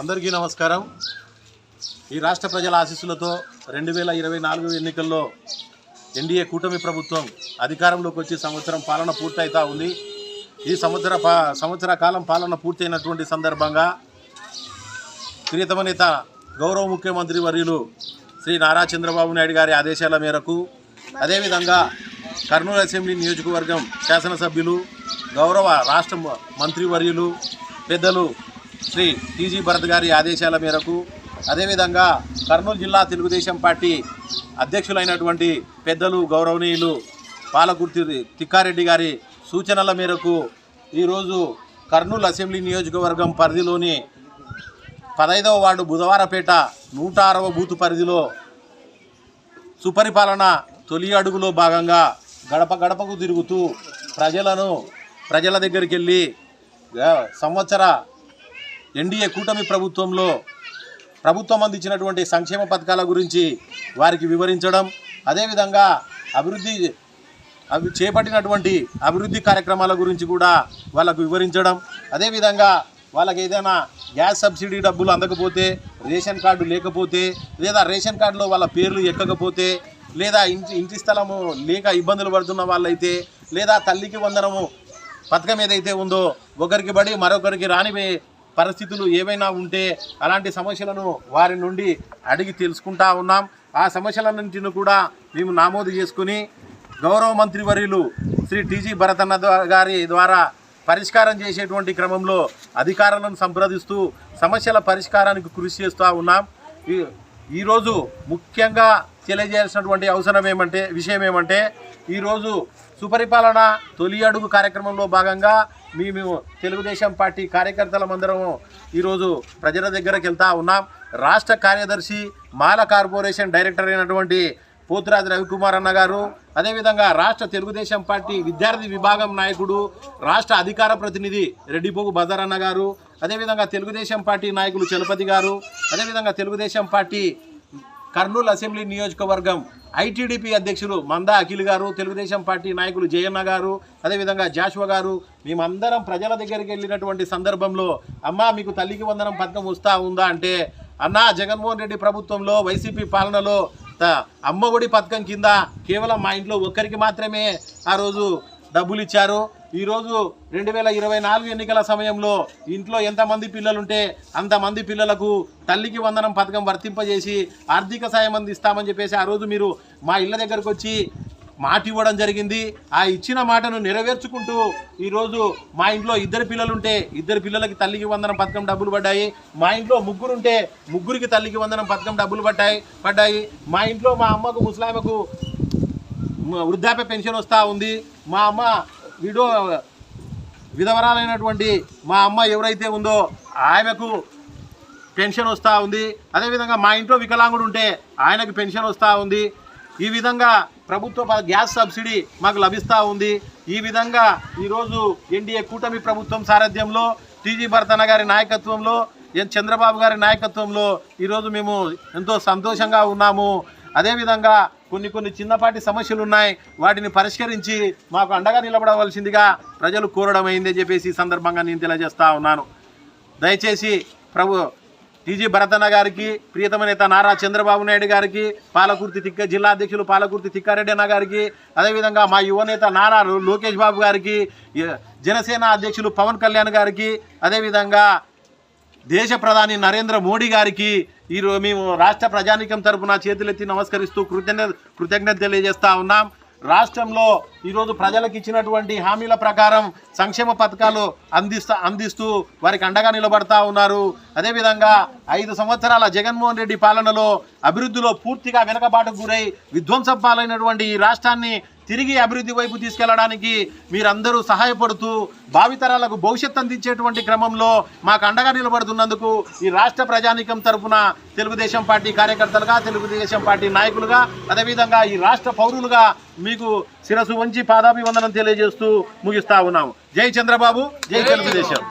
అందరికీ నమస్కారం. ఈ రాష్ట్ర ప్రజల ఆశీస్సులతో రెండు వేల ఇరవై నాలుగు ఎన్నికల్లో ఎన్డీఏ కూటమి ప్రభుత్వం అధికారంలోకి వచ్చి సంవత్సరం పాలన పూర్తయితా ఉంది. ఈ సంవత్సర సంవత్సర కాలం పాలన పూర్తయినటువంటి సందర్భంగా ప్రియతమ నేత గౌరవ ముఖ్యమంత్రి వర్యులు శ్రీ నారా చంద్రబాబు నాయుడు గారి ఆదేశాల మేరకు అదేవిధంగా కర్నూలు అసెంబ్లీ నియోజకవర్గం శాసనసభ్యులు గౌరవ రాష్ట్ర మంత్రివర్యులు పెద్దలు శ్రీ టీజీ భరత్ గారి ఆదేశాల మేరకు అదేవిధంగా కర్నూలు జిల్లా తెలుగుదేశం పార్టీ అధ్యక్షులైనటువంటి పెద్దలు గౌరవనీయులు పాలకుర్తి తిక్కారెడ్డి గారి సూచనల మేరకు ఈరోజు కర్నూలు అసెంబ్లీ నియోజకవర్గం పరిధిలోని పదైదవ వార్డు బుధవారపేట నూట అరవ బూతు పరిధిలో సుపరిపాలన తొలి అడుగులో భాగంగా గడప గడపకు తిరుగుతూ ప్రజలను ప్రజల దగ్గరికి వెళ్ళి సంవత్సర ఎన్డీఏ కూటమి ప్రభుత్వంలో ప్రభుత్వం అందించినటువంటి సంక్షేమ పథకాల గురించి వారికి వివరించడం అదేవిధంగా అభివృద్ధి అవి చేపట్టినటువంటి అభివృద్ధి కార్యక్రమాల గురించి కూడా వాళ్ళకు వివరించడం అదేవిధంగా వాళ్ళకి ఏదైనా గ్యాస్ సబ్సిడీ డబ్బులు అందకపోతే రేషన్ కార్డు లేకపోతే లేదా రేషన్ కార్డులో వాళ్ళ పేర్లు ఎక్కకపోతే లేదా ఇంటి ఇంటి స్థలము లేక ఇబ్బందులు పడుతున్న వాళ్ళైతే లేదా తల్లికి వందనము పథకం ఏదైతే ఉందో ఒకరికి బడి మరొకరికి రాని పరిస్థితులు ఏవైనా ఉంటే అలాంటి సమస్యలను వారి నుండి అడిగి తెలుసుకుంటా ఉన్నాం. ఆ సమస్యలన్నింటిని కూడా మేము నమోదు చేసుకుని గౌరవ మంత్రివర్యులు శ్రీ టీజీ భరతన్న గారి ద్వారా పరిష్కారం చేసేటువంటి క్రమంలో అధికారులను సంప్రదిస్తూ సమస్యల పరిష్కారానికి కృషి చేస్తూ ఉన్నాం. ఈ- ఈరోజు ముఖ్యంగా తెలియజేయాల్సినటువంటి అవసరం ఏమంటే విషయం ఏమంటే ఈరోజు సుపరిపాలన తొలి అడుగు కార్యక్రమంలో భాగంగా మేము తెలుగుదేశం పార్టీ కార్యకర్తలమందరం ఈరోజు ప్రజల దగ్గరకు వెళ్తా ఉన్నాం. రాష్ట్ర కార్యదర్శి మాల కార్పొరేషన్ డైరెక్టర్ అయినటువంటి పోతురాజు రవికుమార్ అన్న గారు అదేవిధంగా రాష్ట్ర తెలుగుదేశం పార్టీ విద్యార్థి విభాగం నాయకుడు రాష్ట్ర అధికార ప్రతినిధి రెడ్డిపోగు బజార్ అన్న గారు అదేవిధంగా తెలుగుదేశం పార్టీ నాయకులు చలపతి గారు అదేవిధంగా తెలుగుదేశం పార్టీ కర్నూలు అసెంబ్లీ నియోజకవర్గం ఐటీడీపీ అధ్యక్షులు మందా అఖిల్ గారు తెలుగుదేశం పార్టీ నాయకులు జయన్న గారు అదేవిధంగా జాషువా గారు మేమందరం ప్రజల దగ్గరికి వెళ్ళినటువంటి సందర్భంలో అమ్మా మీకు తల్లికి వందనం పథకం వస్తా ఉందా? అంటే అన్నా జగన్మోహన్ రెడ్డి ప్రభుత్వంలో వైసీపీ పాలనలో అమ్మ ఒడి పథకం కింద కేవలం మా ఇంట్లో ఒక్కరికి మాత్రమే ఆ రోజు డబ్బులు ఇచ్చారు. ఈరోజు రెండు వేల ఇరవై నాలుగు ఎన్నికల సమయంలో ఇంట్లో ఎంతమంది పిల్లలుంటే అంతమంది పిల్లలకు తల్లికి వందనం పథకం వర్తింపజేసి ఆర్థిక సాయం అందిస్తామని చెప్పేసి ఆ రోజు మీరు మా ఇళ్ళ దగ్గరకు వచ్చి మాట ఇవ్వడం జరిగింది. ఆ ఇచ్చిన మాటను నెరవేర్చుకుంటూ ఈరోజు మా ఇంట్లో ఇద్దరు పిల్లలుంటే ఇద్దరు పిల్లలకి తల్లికి వందనం పథకం డబ్బులు పడ్డాయి. మా ఇంట్లో ముగ్గురుంటే ముగ్గురికి తల్లికి వందనం పథకం డబ్బులు పడ్డాయి. పడ్డాయి. మా ఇంట్లో మా అమ్మకు ముసలామకు వృద్ధాప్య పెన్షన్ వస్తూ ఉంది. మా అమ్మ విడో విధవరాలైనటువంటి మా అమ్మ ఎవరైతే ఉందో ఆమెకు పెన్షన్ వస్తూ ఉంది. అదేవిధంగా మా ఇంట్లో వికలాంగుడు ఉంటే ఆయనకు పెన్షన్ వస్తూ ఉంది. ఈ విధంగా ప్రభుత్వ ప- గ్యాస్ సబ్సిడీ మాకు లభిస్తూ ఉంది. ఈ విధంగా ఈరోజు ఎన్డీఏ కూటమి ప్రభుత్వం సారథ్యంలో టీజీ భరతన్న గారి నాయకత్వంలో ఎన్ చంద్రబాబు గారి నాయకత్వంలో ఈరోజు మేము ఎంతో సంతోషంగా ఉన్నాము. అదేవిధంగా కొన్ని కొన్ని చిన్నపాటి సమస్యలు ఉన్నాయి. వాటిని పరిష్కరించి మాకు అండగా నిలబడవలసిందిగా ప్రజలు కోరడం అయిందని చెప్పేసి ఈ సందర్భంగా నేను తెలియజేస్తా ఉన్నాను. దయచేసి ప్రభు టీజీ భరతన్న గారికి ప్రియతమ నేత నారా చంద్రబాబు నాయుడు గారికి పాలకుర్తి తిక్క జిల్లా అధ్యక్షులు పాలకుర్తి తిక్కారెడ్డి అన్న గారికి అదేవిధంగా మా యువనేత నారా లోకేష్ బాబు గారికి జనసేన అధ్యక్షులు పవన్ కళ్యాణ్ గారికి అదేవిధంగా దేశ ప్రధాని నరేంద్ర మోడీ గారికి ఈరోజు మేము రాష్ట్ర ప్రజానీకం తరపున చేతులెత్తి నమస్కరిస్తూ కృతజ్ఞత కృతజ్ఞత తెలియజేస్తా ఉన్నాం. రాష్ట్రంలో ఈరోజు ప్రజలకు ఇచ్చినటువంటి హామీల ప్రకారం సంక్షేమ పథకాలు అందిస్తా అందిస్తూ వారికి అండగా నిలబడతా ఉన్నారు. అదేవిధంగా ఐదు సంవత్సరాల జగన్మోహన్ రెడ్డి పాలనలో అభివృద్ధిలో పూర్తిగా వెనకబాటుకు గురై విధ్వంసం పాలైనటువంటి ఈ రాష్ట్రాన్ని తిరిగి అభివృద్ధి వైపు తీసుకెళ్ళడానికి మీరందరూ సహాయపడుతూ భావితరాలకు భవిష్యత్తు అందించేటువంటి క్రమంలో మాకు అండగా నిలబడుతున్నందుకు ఈ రాష్ట్ర ప్రజానీకం తరపున తెలుగుదేశం పార్టీ కార్యకర్తలుగా తెలుగుదేశం పార్టీ నాయకులుగా అదేవిధంగా ఈ రాష్ట్ర పౌరులుగా మీకు శిరసు వంచి పాదాభివందనం తెలియజేస్తూ ముగిస్తా ఉన్నాము. జై చంద్రబాబు జై తెలుగుదేశం.